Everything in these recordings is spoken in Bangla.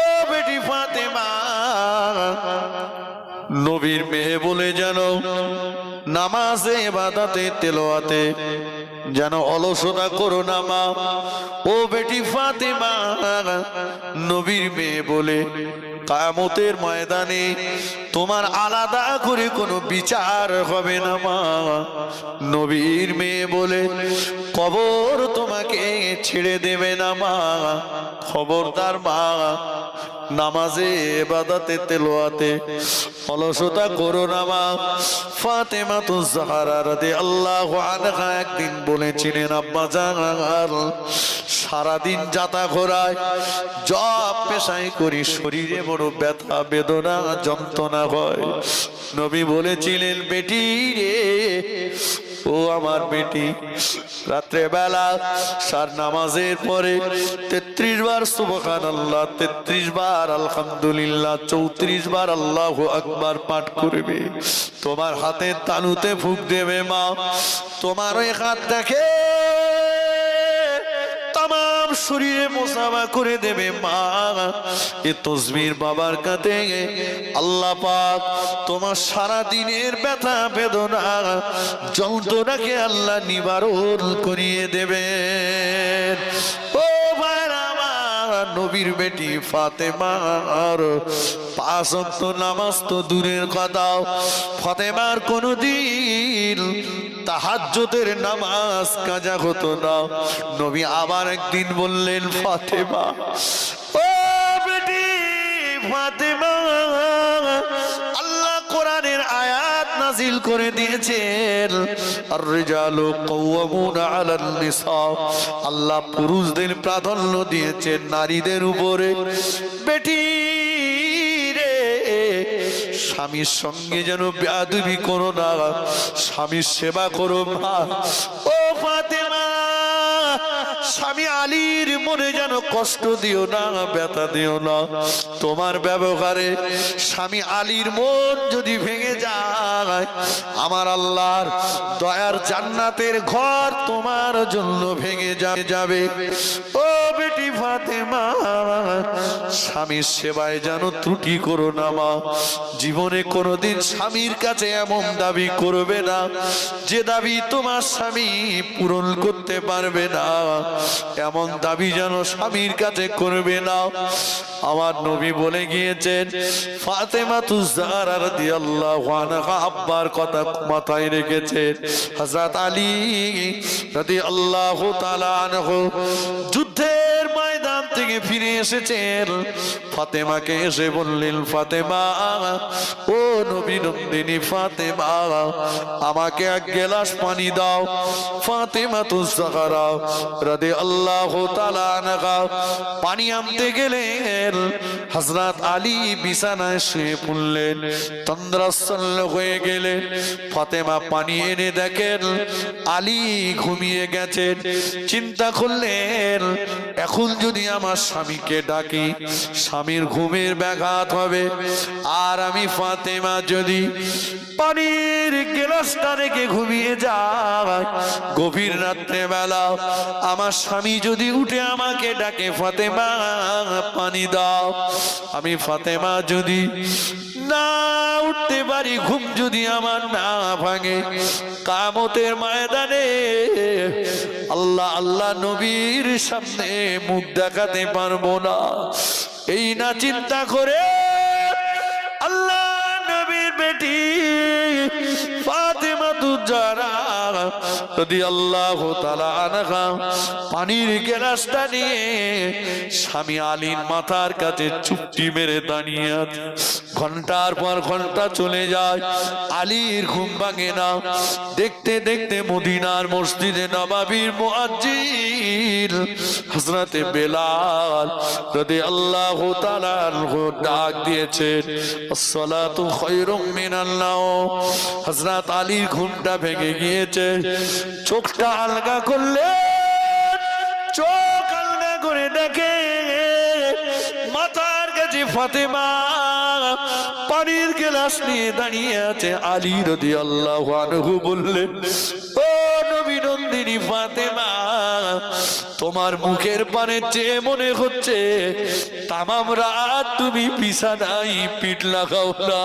ও বেটি ফাতেমা। নবীর মেয়ে বলে যেন নামাজে বাদাতে তেলোয়াতে যেন অলসতা করো না মা। ও বেটি ফাতেমা, নবীর মেয়ে বলে কায়ামতের ময়দানে তোমার আলাদা করে কোনো বিচার হবে না মা। নবীর মেয়ে বলে, কবর তোমাকে ছেড়ে দেবে না মা। খবরদার মা, নামাজে, এবাদাতে, তেলোয়াতে, অলসতা করো না মা। ফাতেমা তো জাহারা রাতে আল্লাহ আনহা একদিন বলেছিলেন, আব্বা জান সারাদিন যাতা ঘোরায় জব পেশাই করি, শরীরে বড় ব্যথা, বেদনা, যন্ত্রণা হয় নবী বলেছিলেন, বেটি রে, ও আমার বেটি রাত্রে বেলা সার নামাজের পরে তেত্রিশ বার সুবহান আল্লাহ তেত্রিশ বার আলহামদুলিল্লাহ, চৌত্রিশ বার আল্লাহ আকবার পাঠ করবে। তোমার হাতে তানুতে ফুক দেবে মা। তোমার ওই হাত দেখে শরীরে মোসামা করে দেবে, মা। এ তসবির বাবার কাতে আল্লাহ পাক তোমার সারা দিনের ব্যথা, বেদনা, যন্ত্রণাকে আল্লাহ নিবারণ করিয়ে দেবেন। ও নবীর বেটি ফাতেমার পাঁচ অক্ত নামাজ তো দূরের কথা। ফাতেমার কোনদিন তাহাজ্জুদের নামাজ কাজা হতো না। নবী আবার একদিন বললেন, ফাতেমা, ও বেটি, ফাতেমা, আল্লাহ কোরআনের আয়াত নাজিল করে দিয়েছেন। আর রিজালু কাওয়ামুনা আলান নিসা। আল্লাহ পুরুষদের প্রাধান্য দিয়েছেন নারীদের উপরে। বেটি স্বামীর সঙ্গে যেন ব্যাধবি করো না স্বামীর সেবা করো মা। ও আলীর মনে যেন কষ্ট দিও না, ব্যথা দিও না। তোমার ব্যবহারে স্বামী আলীর মন যদি ভেঙে যায়, আমার আল্লাহর দয়ার জান্নাতের ঘর তোমার জন্য ভেঙে যাবে। ও বেটি ফাতেমা স্বামীর সেবায় যেন ত্রুটি করো না, মা। জীবনে কোনোদিন স্বামীর কাছে এমন দাবি করবে না, যে দাবি তোমার স্বামী পূরণ করতে পারবে না। এমন দাবি যেন স্বামীর কাছে করবে না। আমার নবী বলে গিয়েছেন ফাতেমা তুজারা রাদিয়াল্লাহু আব্বার কথা মাথায় রেখেছেন। হযরত আলী রাদিয়াল্লাহু যুদ্ধের ময়দান থেকে ফিরে এসেছেন ফাতেমাকে এসে বললেন, ফাতেমা, ও নবী নন্দিনী ফাতেমা, আমাকে এক গেলাস পানি দাও। ফাতেমা তো জাহারা রাদে আল্লাহ পানি আনতে গেলেন হযরত আলী বিছানায় শুয়ে পড়লেন তন্দ্রাচ্ছন্ন হয়ে গেলেন। ফাতেমা পানি এনে দেখেন, আলী ঘুমিয়ে গেছেন। চিন্তা করলেন এখন যদি আমার স্বামীকে ডাকি, স্বামীর ঘুমের ব্যাঘাত হবে। আর আমি ফাতেমা যদি পানির গেলাসটা রেখে ঘুমিয়ে যায়, গভীর রাত্রে বেলা আমার স্বামী যদি উঠে আমাকে ডাকে, ফাতেমা, পানি দাও। আমি ফাতেমা যদি না উঠতে পারি, ঘুম যদি আমার না ভাঙে, কামতের ময়দানে আল্লাহ আল্লাহ নবীর সামনে মুখ দেখাতে পারব না। এই না চিন্তা করে পানির গেলাসটা নিয়ে স্বামী আলীর মাথার কাছে চুপটি মেরে দাঁড়িয়ে আছে। ঘণ্টার পর ঘণ্টা চলে যায়, আলীর ঘুম ভাঙে না। দেখতে দেখতে মদিনার মসজিদে নবাবির মুআজ্জিন হযরতে বেলাল যদি আল্লাহ ডাক দিয়েছেন আসসালাতু খায়রুম মিনান নাওম। হযরত আলীর ঘুমটা ভেঙে গিয়েছে। চোখটা আলগা করলে চোখ আলগা করে দেখে। মাথার কাছে ফাতেমা, পানির গ্লাস নিয়ে দাঁড়িয়ে আছে আলী রদি আল্লাহ বললেন, ও নবী নন্দিনী ফাতেমা, তোমার মুখের পানে চেয়ে মনে হচ্ছে তামাম রাত তুমি বিছানাই পিঠ লাগাও না।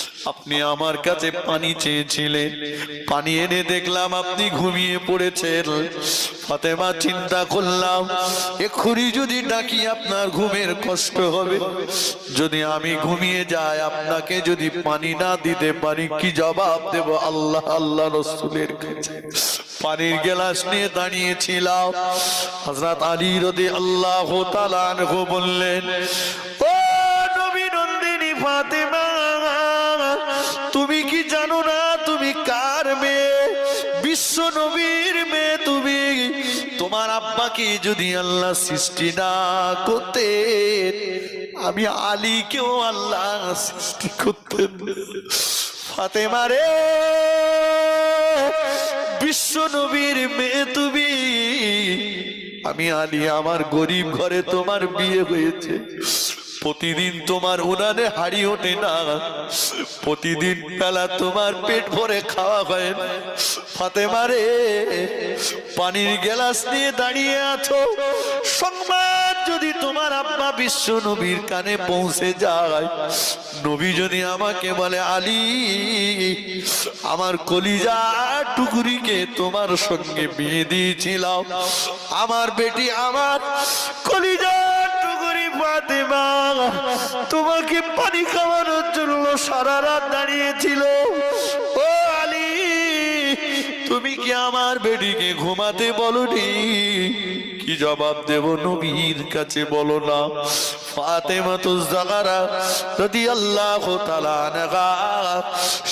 আপনি আমার কাছে পানি চেয়েছিলেন। পানি এনে দেখলাম আপনি ঘুমিয়ে পড়েছেন। ফাতেমা চিন্তা করলাম, এক্ষুনি যদি ডাকি আপনার ঘুমের কষ্ট হবে। যদি আমি ঘুমিয়ে যাই, আপনাকে যদি পানি না দিতে পারি, কি জবাব দেব? আল্লাহ আল্লাহ রসুলের কাছে। পানির গেলাস নিয়ে দাঁড়িয়েছিলাম। হজরত আলী রদি আল্লাহ বললেন যদি আল্লাহ সৃষ্টি না করতে আমি আলীকেও আল্লাহ সৃষ্টি করতেন। ফাতেমা রে, বিশ্ব নবীর মেয়ে তুমি। আমি আলী, আমার গরিব ঘরে তোমার বিয়ে হয়েছে। প্রতিদিন তোমার উনানে হাড়ি ওঠে না। প্রতিদিন বেলা তোমার পেট ভরে খাওয়া হয় না। ফাতেমারে, পানির গেলাস নিয়ে দাঁড়িয়ে আছো। সংবাদ যদি তোমার আব্বা বিশ্ব নবীর কানে পৌঁছে যায়, নবী যদি আমাকে বলে, আলী, আমার কলিজা টুকুরিকে তোমার সঙ্গে বিয়ে দিয়েছিলাম। আমার বেটি আমার কলিজা টুকুরি ফাতেমা, তোমাকে পানি খাওয়ানোর জন্য সারা রাত দাঁড়িয়েছিল। তুমি কি আমার বেটিকে ঘুমাতে বলনি? কি জবাব দেব নবীর কাছে বলো না।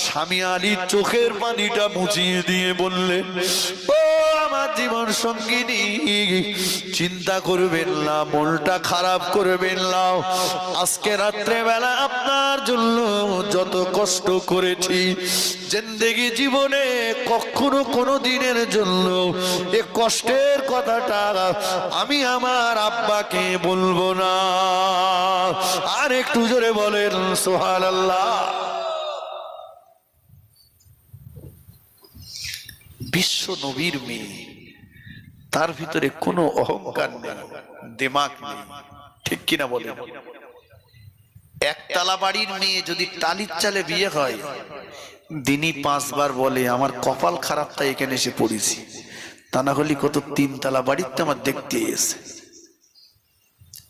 স্বামী চোখের পানিটা মুছিয়ে দিয়ে বললেন, ও আমার জীবন সঙ্গিনী, চিন্তা করবেন না, মনটা খারাপ করবেন না। আজকে রাত্রে বেলা আপনার জন্য যত কষ্ট করেছি, জিন্দেগি জীবনে কখনো কোনো দিনের জন্য এ কষ্টের কথাটা আমি আমার আব্বাকে বলব না। আর একটু জোরে বলেন সোহান আল্লাহ বিশ্ব নবীর মেয়ে, তার ভিতরে কোনো অহংকার নেই দিমাগ নেই, ঠিক কিনা বলে একতলা বাড়ির মেয়ে যদি টালির চালে বিয়ে হয়, দিনই পাঁচবার বলে, আমার কপাল খারাপ তাই এখানে এসে পড়েছি। তা না হলে কত তিনতলা বাড়িতে আমার দেখতে এসে।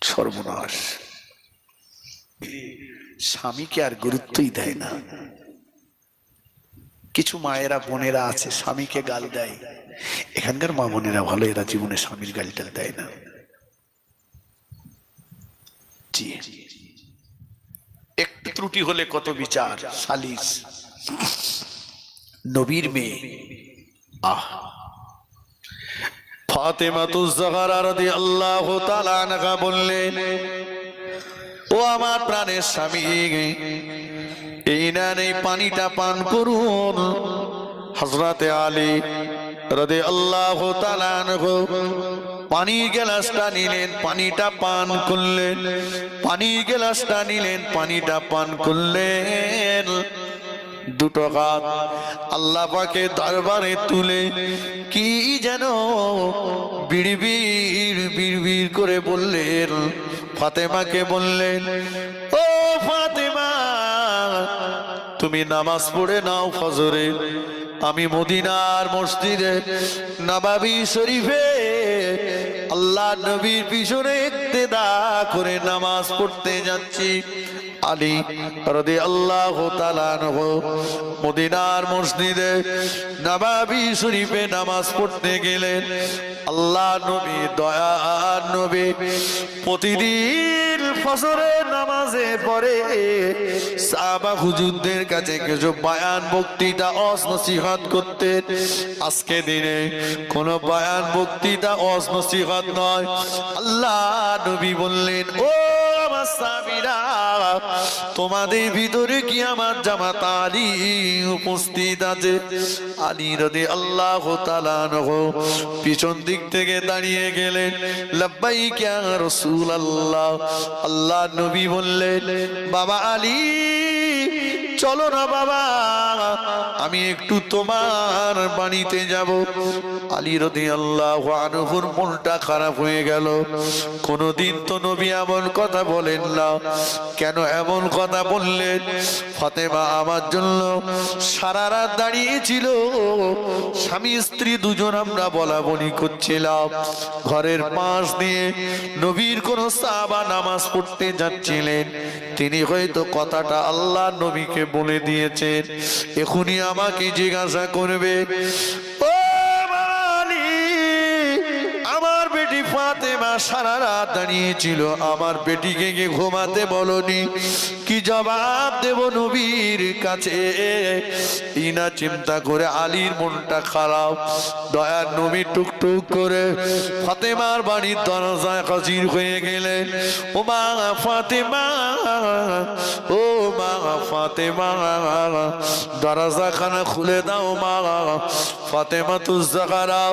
সর্বনাশ। স্বামীকে আর গুরুত্বই দেয় না। কিছু মায়েরা, বোনেরা আছে, স্বামীকে গাল দেয়। এখানকার মা বোনেরা ভালো, এরা জীবনে স্বামীর গালিটা দেয় না। একটু ত্রুটি হলে কত বিচার, সালিস। নবীর মেয়ে। আহ ফাতেমা তুজাহারা রাদিয়াল্লাহু তাআলা আনহা বললেন, ও আমার প্রাণের স্বামী, এই নেন, এই পানিটা পান করুন। হজরতে আলী রদে আল্লাহ পানির গেলাসটা নিলেন, পানিটা পান করলেন পানির গেলাসটা নিলেন, পানিটা পান করলেন। দুটো হাত। আল্লাহ পাকে দরবারে তুলে কি যেন বিড়বিড় বিড়বিড় করে বললেন, ফাতেমাকে বললেন, ও ফাতেমা, তুমি নামাজ পড়ে নাও ফজরে। আমি মদিনার মসজিদে নবাবি শরীফে আল্লাহ নবীর পিছনে ইক্তেদা করে নামাজ পড়তে যাচ্ছি। আলী রদি আল্লাহ মদিনার মসজিদে নবাবি শরীফে নামাজ পড়তে গেলেন। আল্লাহ নবী দয়া নবী প্রতিদিন ফসরের নামাজে পড়ে। সাহাবা হুজুরদের কাছে কিছু বায়ান বক্তৃতা অস নসিহত করতেন। আজকে দিনে কোন বায়ান বক্তৃতা অসনসিহাত নয়। আল্লাহ নবী বললেন, ও তোমাদের ভিতরে কি আমার জামাত আলী উপস্থিত আছে? আলী রদি আল্লাহ পিছন দিক থেকে দাঁড়িয়ে গেলেন। লব্বাই ক্যা রসুল আল্লাহ আল্লাহ নবী বললেন, বাবা আলী চলো না বাবা, আমি একটু তোমার বাড়িতে যাব। আলী রদি আল্লাহ আনহুর মনটা খারাপ হয়ে গেল। কোনদিন তো নবী এমন কথা বলেন না। কেন এমন কথা বললেন? ফাতেমা আমার জন্য সারা রাত দাঁড়িয়েছিল স্বামী, স্ত্রী দুজন আমরা বলা বলি করছিলাম। ঘরের পাশ দিয়ে নবীর কোন সাহাবা নামাজ পড়তে যাচ্ছিলেন। তিনি হয়তো কথাটা আল্লাহ নবীকে বলে দিয়েছেন। এখনই আমাকে জিজ্ঞাসা করবে আমার বেটিকে ঘুমাতে বলনি? কি জবাব দেব নবীর কাছে? ইনা চিন্তা করে আলীর মনটা খারাপ। দয়ার নবী টুকটুক করে ফাতেমার বাড়ির দরজায় হাজির হয়ে গেলেন। ও মা ফাতেমা, ও ফাতেমা দরজা খানা খুলে দাও মা ফাতেমা তুজাগারা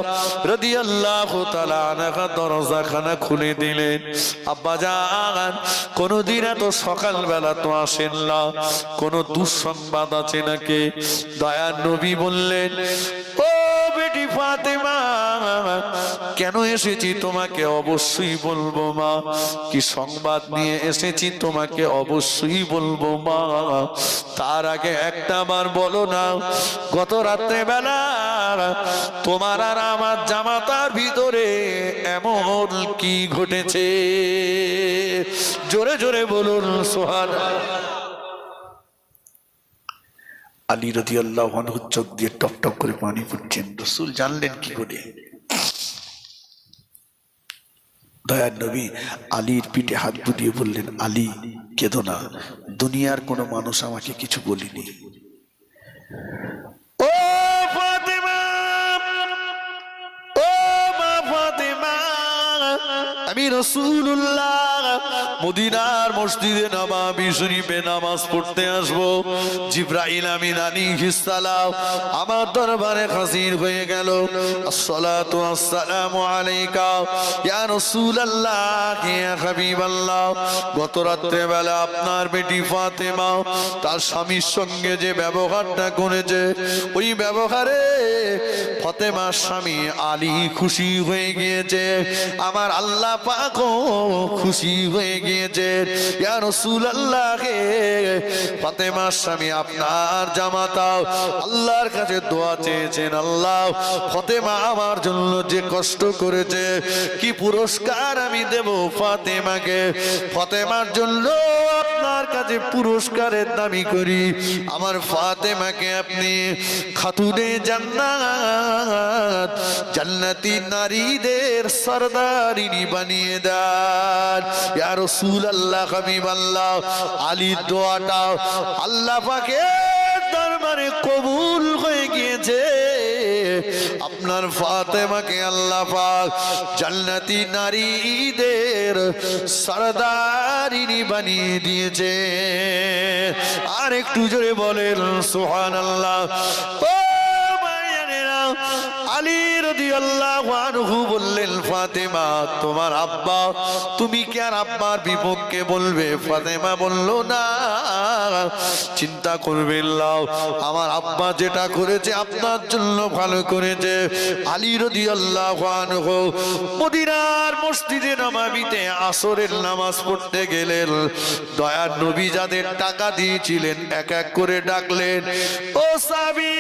রাদিয়াল্লাহু তাআলা আনহা দরজা খানা খুলে দিলেন। আব্বা জান, কোনদিন এত সকালবেলা তো আসেন না। কোন দুঃসংবাদ আছে নাকি? দয়ার নবী বললেন, ও বেটি ফাতেমা কেন এসেছি তোমাকে অবশ্যই বলব মা? কি সংবাদ নিয়ে এসেছি তোমাকে অবশ্যই বলব মা? তার আগে একটা বার বলো না, গত রাত্রে বেলা তোমার আর আমার জামাতার ভিতরে এমন কি ঘটেছে? জোরে জোরে বলুন, সোহান। আলী রদি আল্লাহ চোখ দিয়ে টপ টপ করে পানি পড়ছেন। রসুল জানলেন কি করে? দয়ার নবী আলীর পিঠে হাত বুটিয়ে বললেন, আলী, কেদো না। দুনিয়ার কোনো মানুষ আমাকে কিছু বলিনি। আমি রসুল্লাহ মদিনার মসজিদে নবাবি শরীফে নামাজ পড়তে আসব। জিব্রাইল আমিন আলাইহিস সালাম আমার দরবারে হাজির হয়ে গেল। গত বেলা আপনার ফাতেমা তার স্বামীর সঙ্গে যে ব্যবহারটা করেছে, ওই ব্যবহারে স্বামী আলী খুশি হয়ে গিয়েছে। আমার আল্লাহ পাক খুশি হয়ে গিয়েছে। ইয়া রাসূলুল্লাহ হে ফাতেমার স্বামী, আপনার জামাতাও আল্লাহর কাছে দোয়া চেয়েছেন, আল্লাহ, ফাতেমা আমার জন্য যে কষ্ট করেছে, কি পুরস্কার আমি দেব ফাতেমাকে? ফাতেমার জন্য কাছে পুরস্কারের দাবি করি। আমার ফাতেমাকে আপনি খাতুনে জান্নাত, জান্নাতি নারীদের সরদারিনী বানিয়ে দেন। ইয়া রাসূলুল্লাহ, হাবিবাল্লাহ আলী দোয়াটা আল্লাহ পাকের দরবারে কবুল হয়ে গিয়েছে। আপনার ফাতেমাকে আল্লাহ পাক জান্নাতি নারীদের সরদারিনী বানিয়ে দিয়েছে। আর একটু জোরে বলেন সোহান ও ভাইয়ানেরা, আলী রাদিয়াল্লাহু চিন্তা করবেন আমার আব্বা যেটা করেছে আপনার জন্য ভালো করেছে। আলী রাদিয়াল্লাহু আনহু মদিনার মসজিদে নবাবিতে আসরের নামাজ পড়তে গেলেন। দয়ার নবী যাদের টাকা দিয়েছিলেন, এক এক করে ডাকলেন, ও সাবি,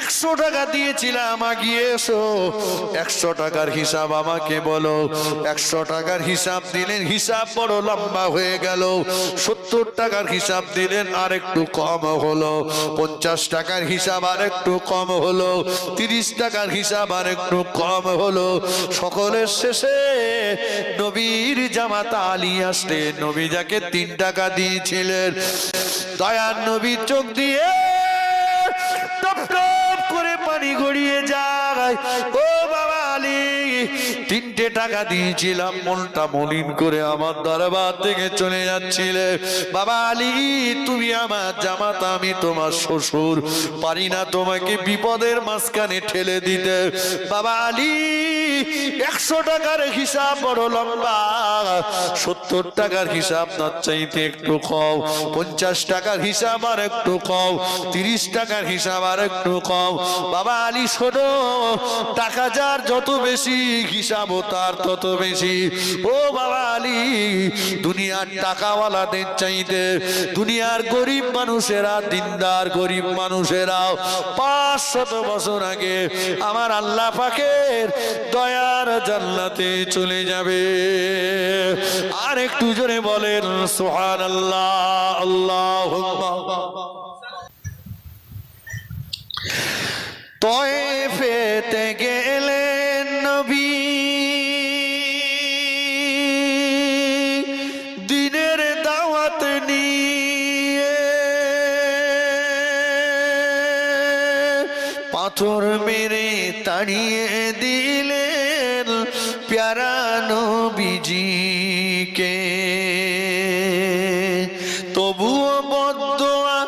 একশো টাকা দিয়েছিলাম আগিয়ে এসো। একশো টাকার হিসাব আমাকে বলো। একশো টাকার হিসাব দিলেন, হিসাব বড় লম্বা হয়ে গেল। সত্তর টাকার হিসাব দিলেন, আর একটু কম হলো। পঞ্চাশ টাকার হিসাব আর একটু কম হলো। তিরিশ টাকার হিসাব আর একটু কম হলো। সকলের শেষে নবীর জামাতা আলী আসলে, নবী যাকে তিন টাকা দিয়েছিলেন। দয়ার নবী চোখ দিয়ে টপ টপ করে পানি গড়িয়ে যায় ও বাবা আলী তিনটে টাকা দিয়েছিলাম, মনটা মলিন করে আমার দরবার থেকে চলে যাচ্ছিলে। বাবা আলী, তুমি আমার জামাতা, আমি তোমার শ্বশুর। পারি না তোমাকে বিপদের মাঝখানে ঠেলে দিতে। বাবা আলী, একশো টাকার হিসাব বড় লম্বা। সত্তর টাকার হিসাব তার চাইতে একটু কম। পঞ্চাশ টাকার হিসাব আর একটু কম। তিরিশ টাকার হিসাব আর একটু কম। বাবা আলী, শোনো, টাকা যার যত বেশি হিসাবও তার তত বেশি। ও বাবা আলী, দুনিয়ার টাকাওয়ালাদের চাইতে দুনিয়ার গরিব মানুষেরা, দিনদার গরিব মানুষেরা পাঁচ শত বছর আগে আমার আল্লাহ পাকের দয়ার জান্নাতে চলে যাবে। আর একটু জোরে বলেন সোহান আল্লাহ আল্লাহ তয়েফেতে তাড়িয়ে দিলেন প্যারা নবীজিকে। তবুও বদোয়া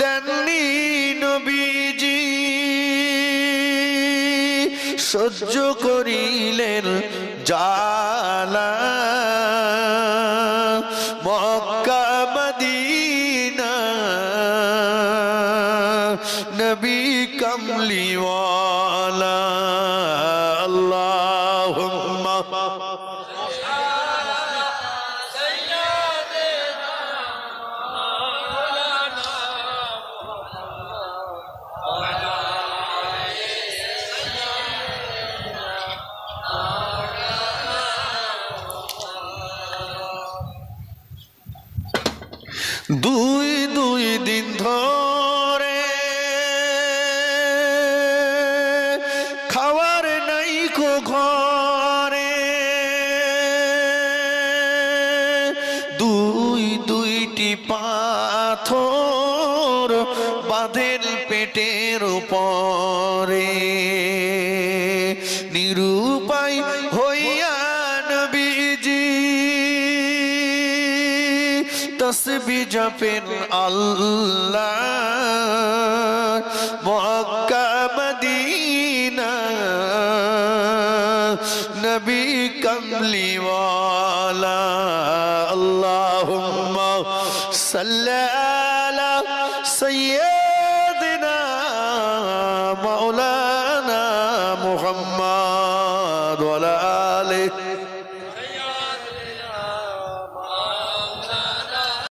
দেননি নবীজি। সহ্য করিলেন জালা দুই দুই দিন ধরে খাওয়ার নাই কো ঘরে। দুই দুইটি পাথর বাঁধেল পেটের তসবি জপেন আল্লাহ মক্কা মদিনা নবী কমলিওয়ালা আল্লাহুম্মা সাল্লি